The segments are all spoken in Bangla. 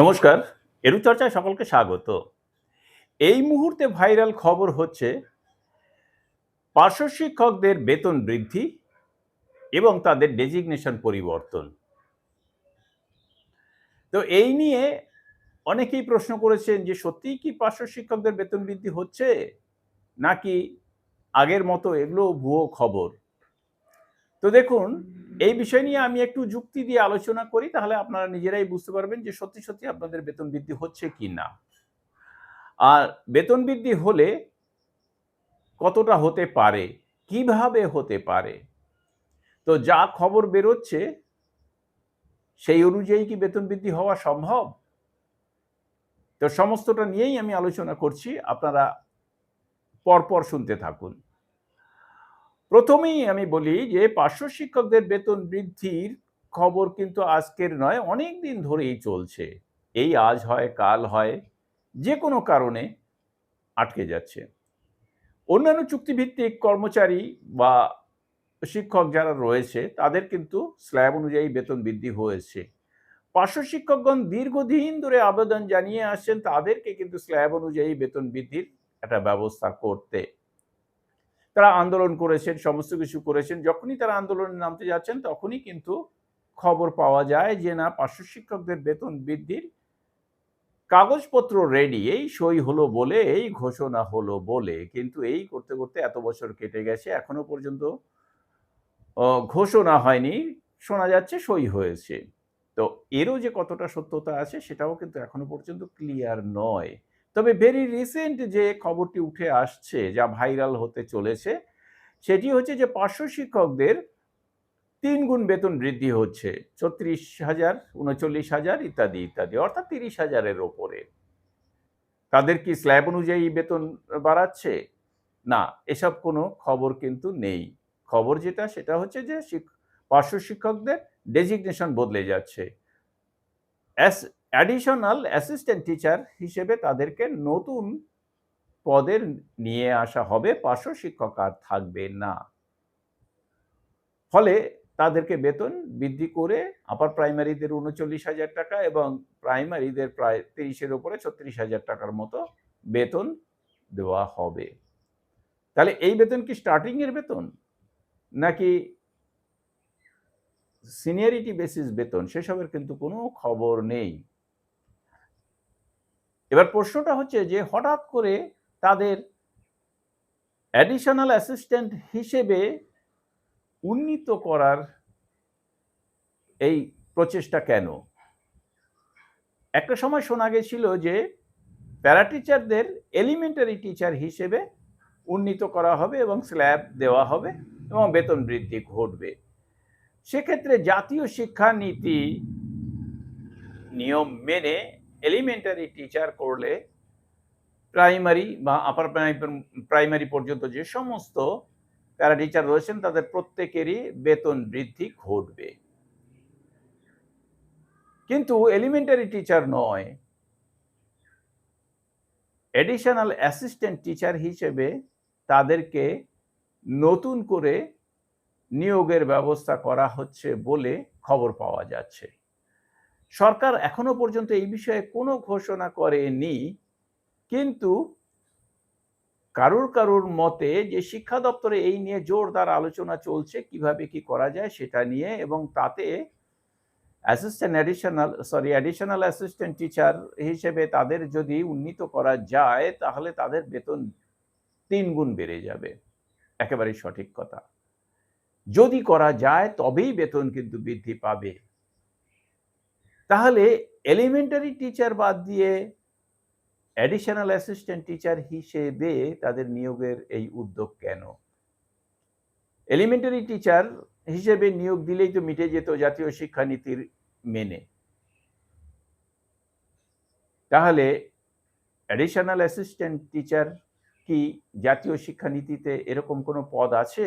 নমস্কার এরু চর্চায় সকলকে স্বাগত। এই মুহূর্তে ভাইরাল খবর হচ্ছে, পার্শ্ব শিক্ষকদের বেতন বৃদ্ধি এবং তাদের ডেজিগনেশন পরিবর্তন। তো এই নিয়ে অনেকেই প্রশ্ন করেছেন যে, সত্যিই কি পার্শ্ব শিক্ষকদের বেতন বৃদ্ধি হচ্ছে? নাকি আগের মতো এগুলো ভুয়ো খবর? তো দেখুন এই বিষয় নিয়ে আমি একটু যুক্তি দিয়ে আলোচনা করি, তাহলে আপনারা নিজেরাই বুঝতে পারবেন যে সত্যি সত্যি আপনাদের বেতন বৃদ্ধি হচ্ছে কি না আর বেতন বৃদ্ধি হলে কতটা হতে পারে, কীভাবে হতে পারে? তো যা খবর বেরোচ্ছে, সেই অনুযায়ী কি বেতন বৃদ্ধি হওয়া সম্ভব? তো সমস্তটা নিয়েই আমি আলোচনা করছি, আপনারা পরপর শুনতে থাকুন। প্রথমেই আমি বলি যে পার্শ্ব শিক্ষকদের বেতন বৃদ্ধির খবর কিন্তু আজকের নয়, অনেক দিন ধরেই চলছে। এই আজ হয়, কাল হয়, যে কোনো কারণে আটকে যাচ্ছে। অন্যান্য চুক্তিভিত্তিক কর্মচারী বা শিক্ষক যারা রয়েছে, তাদের কিন্তু স্ল্যাব অনুযায়ী বেতন বৃদ্ধি হয়েছে। পার্শ্ব শিক্ষকগণ দীর্ঘদিন ধরে আবেদন জানিয়ে আসছেন, তাদেরকে কিন্তু স্ল্যাব অনুযায়ী বেতন বৃদ্ধির একটা ব্যবস্থা করতে। তারা আন্দোলন করেছেন, সমস্ত কিছু করেছেন, যখনই তারা আন্দোলনে নামতে যাচ্ছেন, তখনই কিন্তু খবর পাওয়া যায় যে, না, পার্শ্ব শিক্ষকদের বেতন বৃদ্ধির কাগজপত্র রেডি এই সই হলো বলে, এই ঘোষণা হলো বলে, কিন্তু এই করতে করতে এত বছর কেটে গেছে, এখনও পর্যন্ত ঘোষণা হয়নি, শোনা যাচ্ছে সই হয়েছে। তো এরও যে কতটা সত্যতা আছে, সেটাও কিন্তু এখনও পর্যন্ত ক্লিয়ার নয়। তবে ভেরি রিসেন্ট যে খবরটি উঠে আসছে যা ভাইরাল হতে চলেছে, সেটি হচ্ছে যে পার্শ্ব শিক্ষকদের তিন গুণ বেতন বৃদ্ধি হচ্ছে, ছত্রিশ হাজার, উনচল্লিশ হাজার ইত্যাদি ইত্যাদি, অর্থাৎ তিরিশ হাজারের ওপরে। তাদের কি স্ল্যাব অনুযায়ী বেতন বাড়াচ্ছে? না, এসব কোনো খবর কিন্তু নেই। খবর যেটা, সেটা হচ্ছে যে পার্শ্ব শিক্ষকদের ডেজিগনেশন বদলে যাচ্ছে। অ্যাস অ্যাডিশনাল অ্যাসিস্ট্যান্ট টিচার হিসেবে তাদেরকে নতুন পদের নিয়ে আসা হবে। পার্শ্ব শিক্ষক আর থাকবে না। ফলে তাদেরকে বেতন বৃদ্ধি করে আপার প্রাইমারিদের উনচল্লিশ হাজার টাকা এবং প্রাইমারিদের প্রায় তিরিশের উপরে ছত্রিশ হাজার টাকার মতো বেতন দেওয়া হবে। তাহলে এই বেতন কি স্টার্টিং এর বেতন? নাকি সিনিয়রিটি বেসিস বেতন? সেসবের কিন্তু কোনো খবর নেই। এবার প্রশ্নটা হচ্ছে যে হঠাৎ করে তাদের অ্যাডিশনাল অ্যাসিস্ট্যান্ট হিসেবে উন্নীত করার এই প্রচেষ্টা কেন? একটা সময় শোনা গেছিল যে প্যারা টিচারদের এলিমেন্টারি টিচার হিসেবে উন্নীত করা হবে এবং স্ল্যাব দেওয়া হবে এবং বেতন বৃদ্ধি ঘটবে। সেক্ষেত্রে জাতীয় শিক্ষানীতি নিয়ম মেনে এলিমেন্টারি টিচার করলে প্রাইমারি বা আপার প্রাইমারি পর্যন্ত যে সমস্ত প্যারা টিচার রয়েছেন, তাদের প্রত্যেকেরই বেতন বৃদ্ধি ঘটবে। কিন্তু এলিমেন্টারি টিচার নয় এডিশনাল অ্যাসিস্ট্যান্ট টিচার হিসেবে তাদেরকে নতুন করে নিয়োগের ব্যবস্থা করা হচ্ছে বলে খবর পাওয়া যাচ্ছে। সরকার এখনও পর্যন্ত এই বিষয়ে কোনো ঘোষণা করেনি। কিন্তু কারুর কারুর মতে যে শিক্ষা দপ্তরে এই নিয়ে জোরদার আলোচনা চলছে, কীভাবে কি করা যায় সেটা নিয়ে এবং তাতে assistant additional sorry additional assistant teacher হিসেবে তাদের যদি উন্নীত করা যায়, তাহলে তাদের বেতন তিন গুণ বেড়ে যাবে। একেবারে সঠিক কথা। যদি করা যায়, তবেই বেতন কিন্তু বৃদ্ধি পাবে। তাহলে এলিমেন্টারি টিচার বাদ দিয়ে অ্যাডিশনাল অ্যাসিস্ট্যান্ট টিচার হিসেবে তাদের নিয়োগের এই উদ্যোগ কেন? এলিমেন্টারি টিচার হিসেবে নিয়োগ দিলেই তো মিটে যেত জাতীয় শিক্ষানীতির মেনে। তাহলে অ্যাডিশনাল অ্যাসিস্ট্যান্ট টিচার কি জাতীয় শিক্ষানীতিতে এরকম কোনো পদ আছে?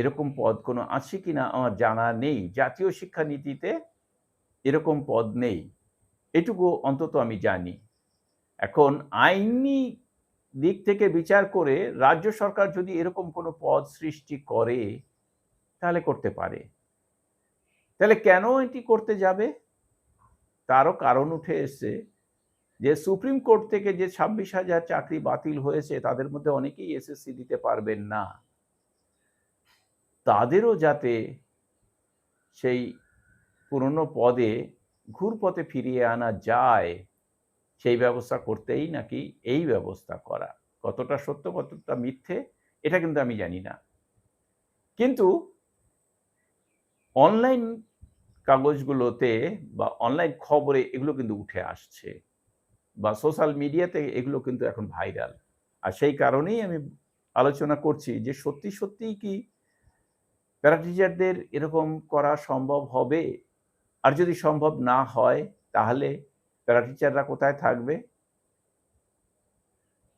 এরকম পদ কোনো আছে কি না আমার জানা নেই। জাতীয় শিক্ষানীতিতে এরকম পদ নেই। এটুকু অন্তত আমি জানি। এখন আইনি দিক থেকে বিচার করে রাজ্য সরকার যদি এরকম কোনো পদ সৃষ্টি করে, তাহলে করতে পারে। তাহলে কেন এটি করতে যাবে? তারও কারণ উঠে এসছে যে সুপ্রিম কোর্ট থেকে যে ছাব্বিশ হাজার চাকরি বাতিল হয়েছে, তাদের মধ্যে অনেকেই এসএসসি দিতে পারবেন না। তাদেরও যাতে সেই পুরনো পদে ঘুরপথে ফিরিয়ে আনা যায়, সেই ব্যবস্থা করতেই নাকি এই ব্যবস্থা করা। কতটা সত্য, কতটা মিথ্যে, এটা কিন্তু আমি জানি না। কিন্তু অনলাইন কাগজগুলোতে বা অনলাইন খবরে এগুলো কিন্তু উঠে আসছে বা সোশ্যাল মিডিয়াতে এগুলো কিন্তু এখন ভাইরাল। আর সেই কারণেই আমি আলোচনা করছি যে সত্যি, সত্যিই কি প্যারাটিচারদের এরকম করা সম্ভব হবে আর যদি সম্ভব না হয় তাহলে প্যারা টিচাররা কোথায় থাকবে?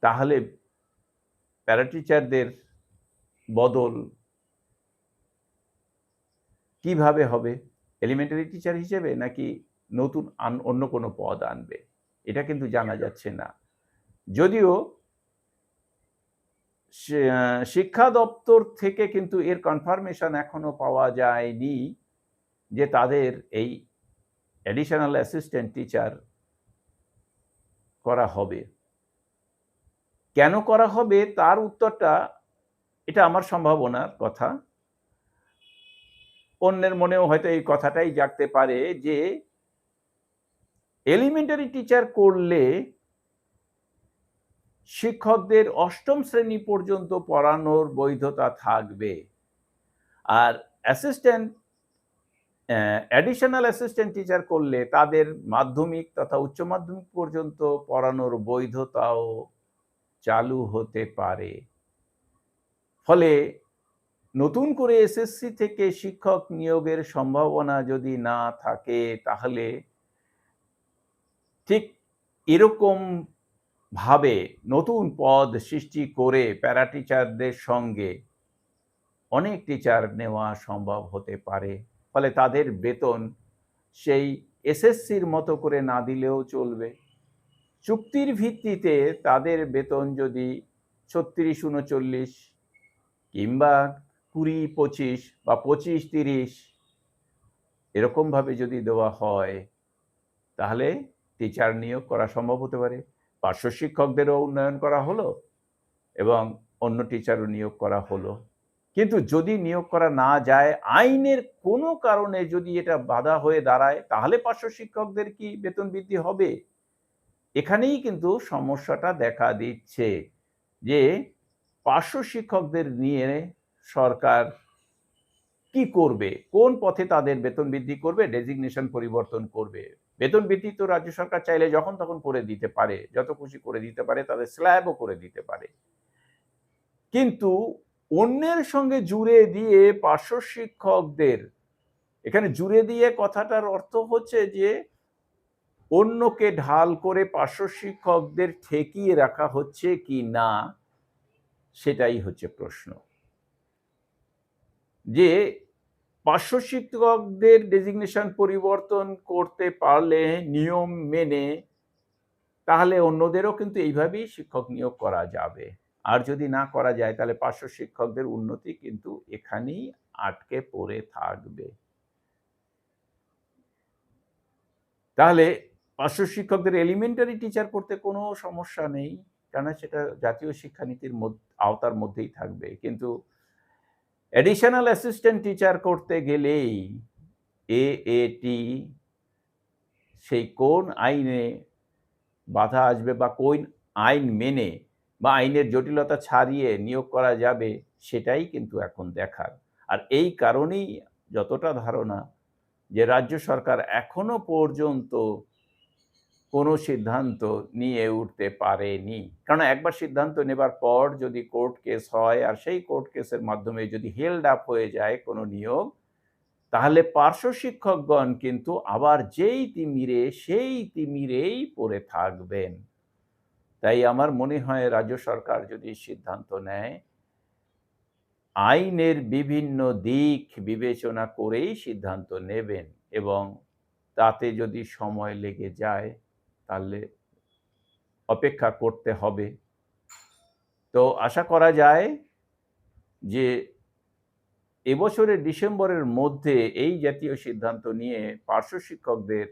তাহলে প্যারা টিচারদের বদল কীভাবে হবে? এলিমেন্টারি টিচার হিসেবে নাকি নতুন অন্য কোনো পদ আনবে? এটা কিন্তু জানা যাচ্ছে না। যদিও শিক্ষা দপ্তর থেকে কিন্তু এর কনফার্মেশন এখনও পাওয়া যায়নি যে তাদের এই অ্যাডিশনাল অ্যাসিস্ট্যান্ট টিচার করা হবে। কেন করা হবে তার উত্তরটা, এটা আমার সম্ভাবনার কথা। অন্যের মনেও হয়তো এই কথাটাই জাগতে পারে যে এলিমেন্টারি টিচার করলে শিক্ষকদের অষ্টম শ্রেণি পর্যন্ত পড়ানোর বৈধতা থাকবে। আর অ্যাসিস্ট্যান্ট অ্যাডিশনাল অ্যাসিস্ট্যান্ট টিচার করলে তাদের মাধ্যমিক তথা উচ্চ মাধ্যমিক পর্যন্ত পড়ানোর বৈধতাও চালু হতে পারে। ফলে নতুন করে এসএসসি থেকে শিক্ষক নিয়োগের সম্ভাবনা যদি না থাকে, তাহলে ঠিক এরকম ভাবে নতুন পদ সৃষ্টি করে প্যারা টিচারদের সঙ্গে অনেক টিচার নেওয়া সম্ভব হতে পারে। ফলে তাদের বেতন সেই এসএসসির মতো করে না দিলেও চলবে। চুক্তির ভিত্তিতে তাদের বেতন যদি ছত্রিশ উনচল্লিশ কিংবা কুড়ি, পঁচিশ বা পঁচিশ, তিরিশ এরকমভাবে যদি দেওয়া হয়, তাহলে টিচার নিয়োগ করা সম্ভব হতে পারে। পার্শ্ব শিক্ষকদেরও উন্নয়ন করা হলো এবং অন্য টিচারও নিয়োগ করা হলো। কিন্তু যদি নিয়োগ করা না যায়, আইনের কোনো কারণে যদি এটা বাধা হয়ে দাঁড়ায়, তাহলে পার্শ্ব শিক্ষকদের কি বেতন বৃদ্ধি হবে? এখানেই কিন্তু সমস্যাটা দেখা দিচ্ছে যে পার্শ্ব শিক্ষকদের নিয়ে সরকার কি করবে? কোন পথে তাদের বেতন বৃদ্ধি করবে? ডেজিগনেশন পরিবর্তন করবে। বেতন বৃদ্ধি তো রাজ্য সরকার চাইলে যখন তখন করে দিতে পারে। যত খুশি করে দিতে পারে, তাদের স্ল্যাবও করে দিতে পারে। কিন্তু অন্যের সঙ্গে জুড়ে দিয়ে পার্শ্ব শিক্ষকদের, এখানে জুড়ে দিয়ে কথাটার অর্থ হচ্ছে যে, অন্যকে ঢাল করে পার্শ্ব শিক্ষকদের ঠেকিয়ে রাখা হচ্ছে কি না, সেটাই হচ্ছে প্রশ্ন। যে পার্শ্ব শিক্ষকদের ডেজিগনেশন পরিবর্তন করতে পারলে নিয়ম মেনে, তাহলে অন্যদেরও কিন্তু এইভাবেই শিক্ষক নিয়োগ করা যাবে। আর যদি না করা যায়, তাহলে পার্শ্ব শিক্ষকদের উন্নতি কিন্তু এখানেই আটকে পড়ে থাকবে। তাহলে পার্শ্ব শিক্ষকদের এলিমেন্টারি টিচার করতে কোনো সমস্যা নেই, কেননা সেটা জাতীয় শিক্ষানীতির আওতার মধ্যেই থাকবে। কিন্তু অ্যাডিশনাল অ্যাসিস্ট্যান্ট টিচার করতে গেলেই এ এটি সেই কোন আইনে বাধা আসবে বা কোন আইন মেনে বা আইনের জটিলতা ছাড়িয়ে নিয়োগ করা যাবে সেটাই কিন্তু এখন দেখার। আর এই কারণেই যতটা ধারণা যে রাজ্য সরকার এখনও পর্যন্ত কোনো সিদ্ধান্ত নিয়ে উঠতে পারেনি। কারণ একবার সিদ্ধান্ত নেবার পর যদি কোর্ট কেস হয় আর সেই কোর্ট কেসের মাধ্যমে যদি হেল্ড আপ হয়ে যায় কোনো নিয়োগ, তাহলে পার্শ্ব শিক্ষকগণ কিন্তু আবার যেই তিমিরে, সেই তিমিরেই পড়ে থাকবেন। তাই আমার মনে হয় রাজ্য সরকার যদি সিদ্ধান্ত নেয়, আইনের বিভিন্ন দিক বিবেচনা করেই সিদ্ধান্ত নেবেন এবং তাতে যদি সময় লেগে যায় তাহলে অপেক্ষা করতে হবে। তো আশা করা যায় যে এবছরের ডিসেম্বরের মধ্যে এই জাতীয় সিদ্ধান্ত নিয়ে পার্শ্ব শিক্ষকদের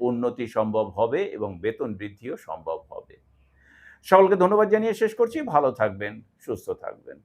উন্নতি সম্ভব হবে এবং বেতন বৃদ্ধিও সম্ভব হবে। সকলকে ধন্যবাদ জানিয়ে শেষ করছি। ভালো থাকবেন, সুস্থ থাকবেন।